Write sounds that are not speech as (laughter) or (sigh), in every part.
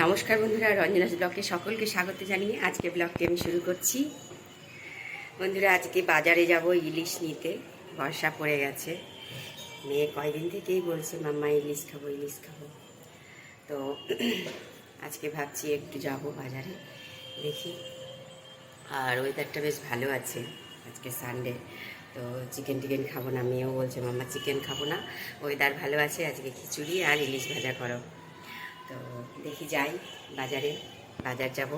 নমস্কার বন্ধুরা, রঞ্জনাস ব্লগে সকলকে স্বাগত জানিয়ে আজকে ব্লগটি আমি শুরু করছি। বন্ধুরা, আজকে বাজারে যাব ইলিশ নিতে, বর্ষা পড়ে গেছে। মেয়ে কয়দিন থেকেই বলছে, মাম্মা, ইলিশ খাব ইলিশ খাব। তো আজকে ভাবছি একটু যাব বাজারে, দেখি। আর ওয়েদারটা বেশ ভালো আছে, আজকে সানডে তো চিকেন টিকেন খাব না, মেয়েও বলছে, মাম্মা চিকেন খাব না। ওয়েদার ভালো আছে, আজকে খিচুড়ি আর ইলিশ ভাজা করো। তো দেখি যাই, বাজারে, বাজার যাব,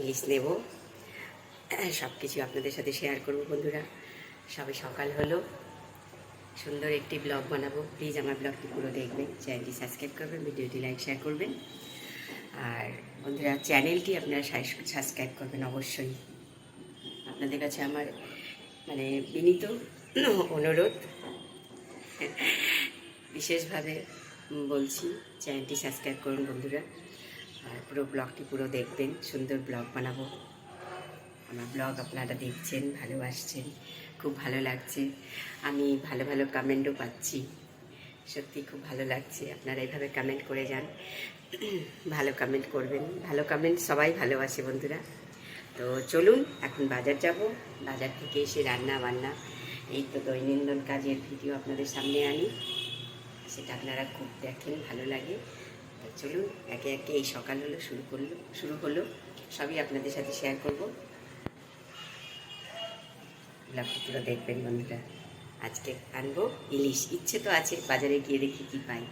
ইলিশ নেব সব কিছু আপনাদের সাথে শেয়ার করব বন্ধুরা। সবে সকাল হলো, সুন্দর একটি ব্লগ বানাবো। প্লিজ আমার ব্লগটি পুরো দেখবেন চ্যানেলটি সাবস্ক্রাইব করবেন, ভিডিওটি লাইক শেয়ার করবেন। আর বন্ধুরা চ্যানেলটি আপনারা সাবস্ক্রাইব করবেন অবশ্যই। আপনাদের কাছে আমার মানে বিনীত অনুরোধ। বিশেষভাবে বলছি চ্যানেলটি সাবস্ক্রাইব করুন বন্ধুরা। আর পুরো ব্লগটি পুরো দেখবেন, সুন্দর ব্লগ বানাবো। আমার ব্লগ আপনারা দেখছেন, ভালোবাসছেন, খুব ভালো লাগছে। আমি ভালো ভালো কমেন্টও পাচ্ছি। সত্যি খুব ভালো লাগছে। আপনারা এইভাবে কমেন্ট করে যান। ভালো কমেন্ট করবেন। ভালো কমেন্ট সবাই ভালোবাসে বন্ধুরা। তো চলুন, এখন বাজার যাব। বাজার থেকে এসে রান্না বান্না এই তো দৈনন্দিন কাজের ভিডিও আপনাদের সামনে আনি। সেটা আপনারা খুব দেখেন ভালো লাগে। চলুন, একে একে এই সকাল হলো, শুরু করল, শুরু হলো। সবই আপনাদের সাথে শেয়ার করব। ব্লগটি দেখবেন বন্ধুরা। আজকে আনব ইলিশ। ইচ্ছে তো আছে, বাজারে গিয়ে দেখি কি পাই।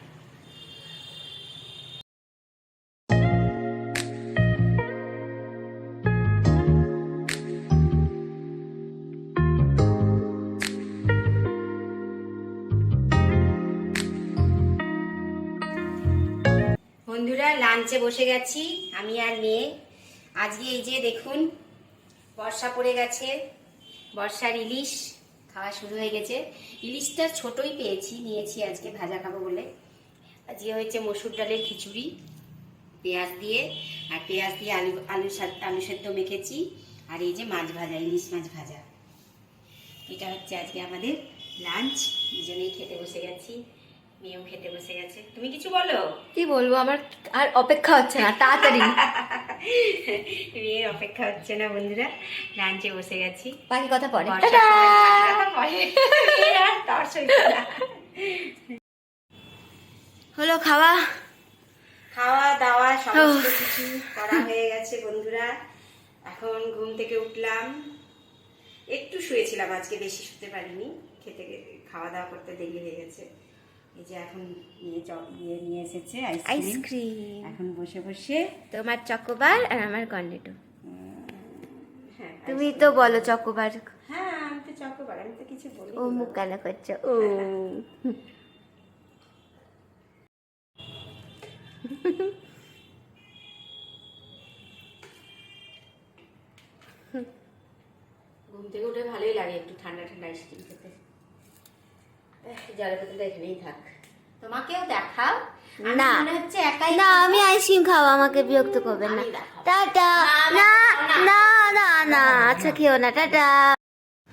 লাঞ্চে বসে গেছি, আমি আর মেয়ে। আজকে এই যে দেখুন, বর্ষা পড়ে গেছে, বর্ষার ইলিশ খাওয়া শুরু হয়ে গেছে। ইলিশটা ছোটই পেয়েছি, নিয়েছি আজকে ভাজা খাব বলে। আজকে হয়েছে মসুর ডালের খিচুড়ি, পেঁয়াজ দিয়ে, আর পেঁয়াজ দিয়ে আলু আলু আলু সেদ্ধ মেখেছি, আর এই যে মাছ ভাজা, ইলিশ মাছ ভাজা। এটা হচ্ছে আজকে আমাদের লাঞ্চ দুজনেই খেতে বসে গেছি। মেয়েও খেতে বসে গেছে। তুমি কিছু বলো? কি বলব? আমার আর অপেক্ষা হচ্ছে না তাড়াতাড়ি। (laughs) বিয়ের অপেক্ষা হচ্ছে না বন্ধুরা লাঞ্চে বসে গেছি। বাকি কথা পরে। (laughs) হলো খাওয়া? খাওয়া দাওয়া সমস্ত কিছু করা হয়ে গেছে বন্ধুরা। এখন ঘুম থেকে উঠলাম। একটু শুয়েছিলাম আজকে বেশি শুতে পারিনি। খেতে খাওয়া দাওয়া করতে দেরি হয়ে গেছে। এই যে এখন নিয়ে চ- ইয়ে নিয়ে এসেছে আইসক্রিম এখন বসে বসে। তোমার চকোবার আর আমার কর্নেটো। হ্যাঁ তুমি তো বলো চকোবার। হ্যাঁ আমি তো চকোবার আমি তো কিছু বলি ও মুখ কেন করছ। ও। ঘুম থেকে উঠে ভালোই লাগে একটু ঠান্ডা ঠান্ডা আইসক্রিম খেতে। জলের বোতলটা এখানেই থাক। তোমাকেও দেখাও। আমি না। হচ্ছে একাই না আমি আইসক্রিম খাব আমাকে বিরক্ত করবেন না। টাটা। না, না না, না আচ্ছা খেও না। টাটা।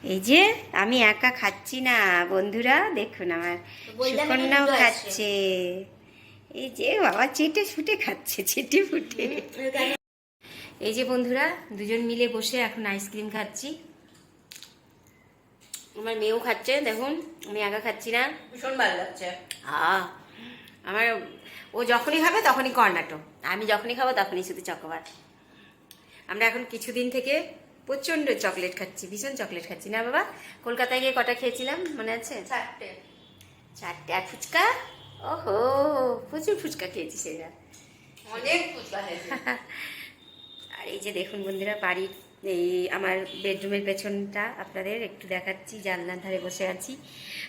এই যে আমি একা খাচ্ছি না বন্ধুরা দেখুন আমার সুকন্যাও খাচ্ছে। এই যে বাবা চেটে ফুটে খাচ্ছে চেটে ফুটে। এই যে বন্ধুরা দুজন মিলে বসে এখন আইসক্রিম খাচ্ছি। আমার মেয়েও খাচ্ছে দেখুন আমি একা খাচ্ছি না। ভীষণ ভালো লাগছে। আহ আমার ও যখনই খাবে তখনই কর্নাটো আমি যখনই খাব তখনই শুধু চকোবার। আমরা এখন কিছুদিন থেকে প্রচণ্ড চকলেট খাচ্ছি ভীষণ চকলেট খাচ্ছি। না বাবা কলকাতায় গিয়ে কটা খেয়েছিলাম মনে আছে? চারটে। চারটে। আর ফুচকা? ওহো প্রচুর ফুচকা খেয়েছি সেটা। অনেক ফুচকা আর এই যে দেখুন বন্ধুরা বাড়ির এই আমার বেডরুমের পেছনটা আপনাদের একটু দেখাচ্ছি জানলার ধারে বসে আছি।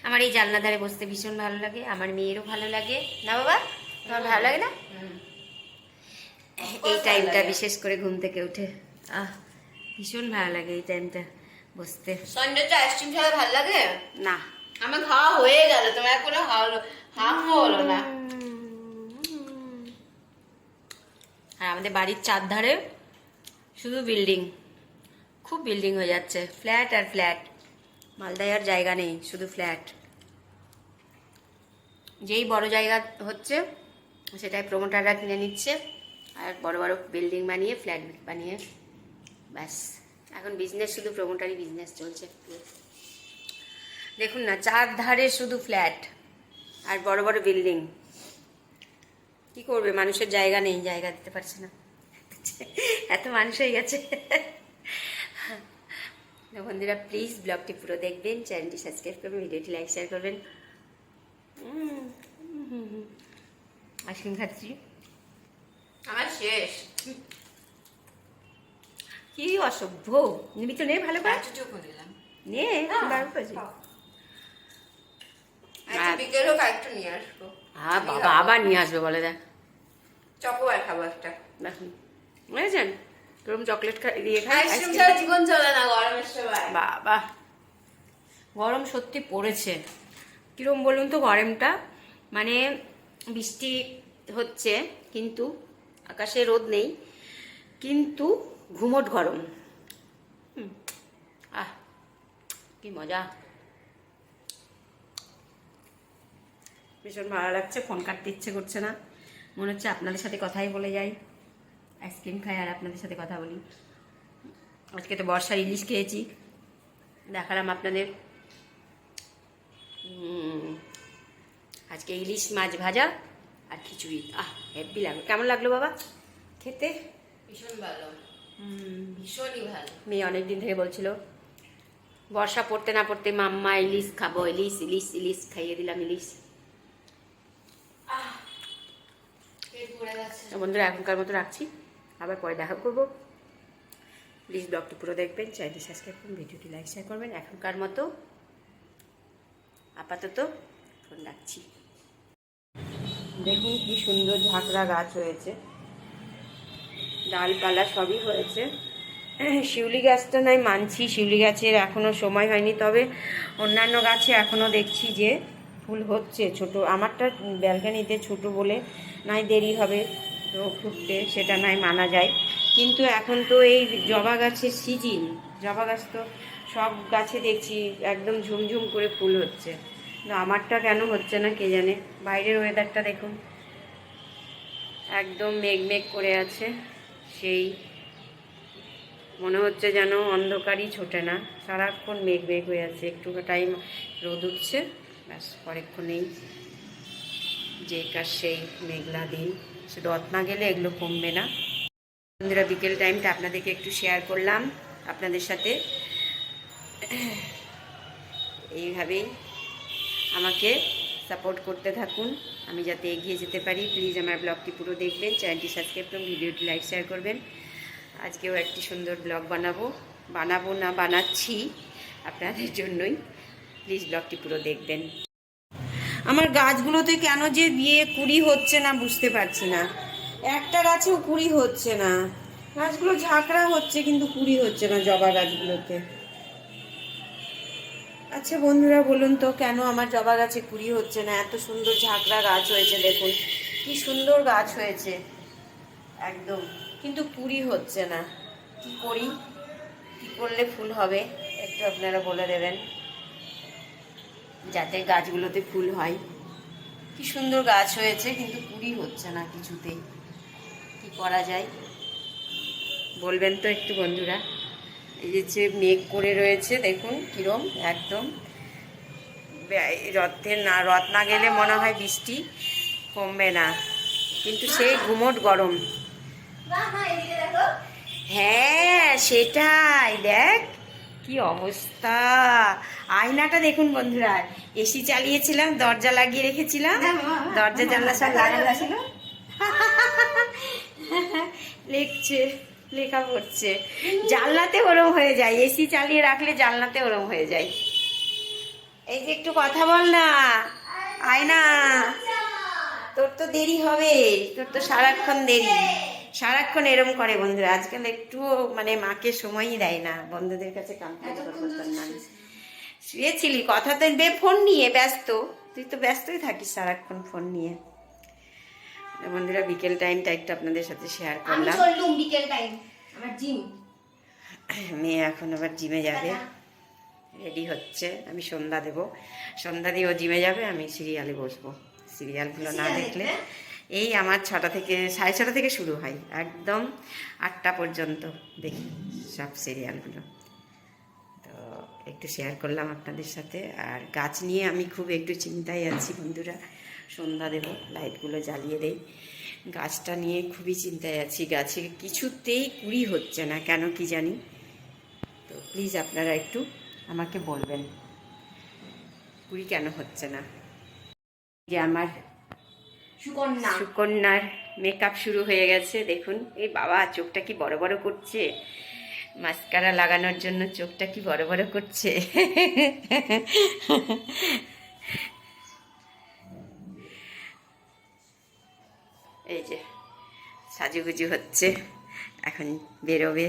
আমার এই জানলার ধারে বসতে ভীষণ ভালো লাগে আমার মেয়েরও ভালো লাগে। না বাবা? তোমার ভালো লাগে না? এই টাইমটা বিশেষ করে ঘুম থেকে উঠে। আহ ভীষণ ভালো লাগে এই টাইমটা বসতে। সন্ডেতে আইসক্রিম ছাড়া ভালো লাগে? না। আমার খাওয়া হয়ে গেল তোমার কোনো হলো হাফ হলো না। আর আমাদের বাড়ির চারধারে শুধু বিল্ডিং খুব বিল্ডিং হয়ে যাচ্ছে। ফ্ল্যাট আর ফ্ল্যাট মালদায় আর জায়গা নেই, শুধু ফ্ল্যাট যেই বড় জায়গা হচ্ছে, সেটাই প্রমোটাররা কিনে নিচ্ছে। আর বড় বড় বিল্ডিং বানিয়ে ফ্ল্যাট বানিয়ে, ব্যাস। এখন বিজনেস শুধু প্রমোটারি বিজনেস চলছে। দেখুন না, চার ধারে শুধু ফ্ল্যাট আর বড় বড় বিল্ডিং কি করবে? মানুষের জায়গা নেই, জায়গা দিতে পারছে না। এত মানুষ হয়ে গেছে। তো বন্ধুরা প্লিজ ব্লগটি পুরো দেখবেন চ্যানেলটি সাবস্ক্রাইব করবেন ভিডিওটি লাইক শেয়ার করবেন। আইসক্রিম খাচ্ছি। আমার শেষ। কি অসভ্য। নিবি তো নে ভালো করে। নিলাম নে বার করেছি আচ্ছা নিয়ে আসব। হ্যাঁ বাবা আবার নিয়ে আসবে বলে দেখ। চকোবার খাব একটা। দেখুন। বুঝেছেন তোরম চকলেট খা দিয়ে খাই জীবন চলে না গরমের সময়। বাবা। গরম সত্যি পড়েছে। কিরম বলুন তো গরমটা? মানে বৃষ্টি হচ্ছে, কিন্তু আকাশে রোদ নেই, কিন্তু ঘুমট গরম। আহ, কি মজা। ভীষণ ভালো লাগছে, ফোন কাটতে ইচ্ছে করছে না। মনে হচ্ছে আপনাদের সাথে কথাই বলে যাই। আইসক্রিম খাই আর আপনাদের সাথে কথা বলি। আজকে তো বর্ষার ইলিশ খেয়েছি। দেখালাম আপনাদের। আজকে ইলিশ মাছ ভাজা আর খিচুড়ি। আহ হেভি লাগল। কেমন লাগল বাবা? খেতে? ভীষণ ভালো। ভীষণই ভালো। মেয়ে অনেক দিন থেকে বলছিল বর্ষা পড়তে না পড়তে মাম্মা ইলিশ খাব। ইলিশ ইলিশ ইলিশ খাইয়ে দিলাম ইলিশ। বন্ধুরা এখনকার মতো রাখছি। আবার পরে দেখা করব। প্লিজ ব্লগটি পুরো দেখবেন, চ্যানেলটি সাবস্ক্রাইব করুন ভিডিওটি লাইক শেয়ার করবেন। এখনকার মতো আপাতত ফোন রাখছি। দেখুন কি সুন্দর ঝাঁকড়া গাছ হয়েছে। ডালপালা সবই হয়েছে। শিউলি গাছটা নয় মানছি শিউলি গাছের এখনও সময় হয়নি, তবে অন্যান্য গাছে এখনও দেখছি যে ফুল হচ্ছে। ছোট, আমারটা ব্যালকানিতে ছোট বলে নাই, দেরি হবে। ফুটতে সেটা নাই, মানা যায়। কিন্তু এখন তো এই জবা গাছের সিজিন জবা গাছ তো সব গাছে দেখছি একদম ঝুমঝুম করে ফুল হচ্ছে। কিন্তু আমারটা কেন হচ্ছে না কে জানে? বাইরের ওয়েদারটা দেখুন। একদম মেঘ মেঘ করে আছে। সেই মনে হচ্ছে যেন অন্ধকারই ছোটে না। সারাক্ষণ মেঘ মেঘ হয়ে আছে। একটু টাইম রোদ উঠছে। ব্যাস, পরেক্ষণেই যে কাজ সেই মেঘলা দিন। রথ না গেলে এগুলো কমবে না। বন্ধুরা, বিকেল টাইমটা আপনাদেরকে একটু শেয়ার করলাম আপনাদের সাথে। এইভাবেই আমাকে সাপোর্ট করতে থাকুন। আমি যাতে এগিয়ে যেতে পারি। প্লিজ আমার ব্লগটি পুরো দেখবেন চ্যানেলটি সাবস্ক্রাইব করুন, ভিডিওটি লাইক শেয়ার করবেন। আজকেও একটি সুন্দর ব্লগ বানাবো। বানাবো না বানাচ্ছি আপনাদের জন্যই। প্লিজ ব্লগটি পুরো দেখবেন। আমার গাছগুলোতে কেন যে দিয়ে কুড়ি হচ্ছে না বুঝতে পারছি না। একটা গাছেও কুড়ি হচ্ছে না। গাছগুলো ঝাঁকড়া হচ্ছে কিন্তু কুড়ি হচ্ছে না জবা গাছগুলোতে। আচ্ছা বন্ধুরা বলুন তো, কেন আমার জবা গাছে কুড়ি হচ্ছে না? এত সুন্দর ঝাঁকড়া গাছ হয়েছে দেখুন। কি সুন্দর গাছ হয়েছে। একদম। কিন্তু কুড়ি হচ্ছে না। কি করি? কি করলে ফুল হবে? একটু আপনারা বলে দেবেন। যাতে গাছগুলোতে ফুল হয়। কি সুন্দর গাছ হয়েছে কিন্তু কুড়ি হচ্ছে না কিছুতেই কি করা যায়? বলবেন তো একটু বন্ধুরা। এই যে মেঘ করে রয়েছে দেখুন কিরম একদম। রথের না রথ না গেলে মনে হয় বৃষ্টি কমবে না। কিন্তু সেই ঘুমট গরম। হ্যাঁ সেটাই দেখ। কি অবস্থা? আয়নাটা দেখুন বন্ধুরা এসি চালিয়েছিলাম দরজা লাগিয়ে রেখেছিলাম। দরজা জানলা সব লাগানো ছিল। লিখছে লেখা পড়ছে। জানলাতে ওরম হয়ে যায় এসি চালিয়ে রাখলে জানলাতে ওরম হয়ে যায়। এই যে একটু কথা বল না। আয়না তোর তো দেরি হবে তোর তো সারাক্ষণ দেরি। সারাক্ষণ এরম করে বন্ধুরা। আজকাল একটু মানে মাকে সময়ই দেয় না। বন্ধুদের কাছে কাম করতাম না। শুয়েছিলি কথা তো বে ফোন নিয়ে ব্যস্ত। তুই তো ব্যস্তই থাকিস সারাক্ষণ ফোন নিয়ে। বন্ধুরা বিকেল টাইমটা একটু আপনাদের সাথে শেয়ার করলাম। বিকেল টাইম আমার জিম মেয়ে এখন আবার জিমে যাবে। রেডি হচ্ছে। আমি সন্ধ্যা দেব। সন্ধ্যা দিয়ে ও জিমে যাবে আমি সিরিয়ালে বসবো। সিরিয়ালগুলো না দেখলে? এই আমার ছটা থেকে, সাড়ে ছটা থেকে শুরু হয়, একদম আটটা পর্যন্ত দেখি সব সিরিয়ালগুলো তো একটু শেয়ার করলাম আপনাদের সাথে। আর গাছ নিয়ে আমি খুব একটু চিন্তায় আছি, বন্ধুরা। সন্ধ্যা দেব লাইটগুলো জ্বালিয়ে দেই। গাছটা নিয়ে খুবই চিন্তায় আছি। গাছে কিছুতেই কুড়ি হচ্ছে না, কেন কি জানি? তো প্লিজ আপনারা একটু আমাকে বলবেন, কুড়ি কেন হচ্ছে না? যে আমার সুকন্যা। সুকন্যার মেকআপ শুরু হয়ে গেছে, দেখুন। এই বাবা, চোখটা কি বড় বড় করছে? মাস্কারা লাগানোর জন্য চোখটা কি বড় বড় করছে? এই যে, সাজুগুজু হচ্ছে, এখন বেরোবে।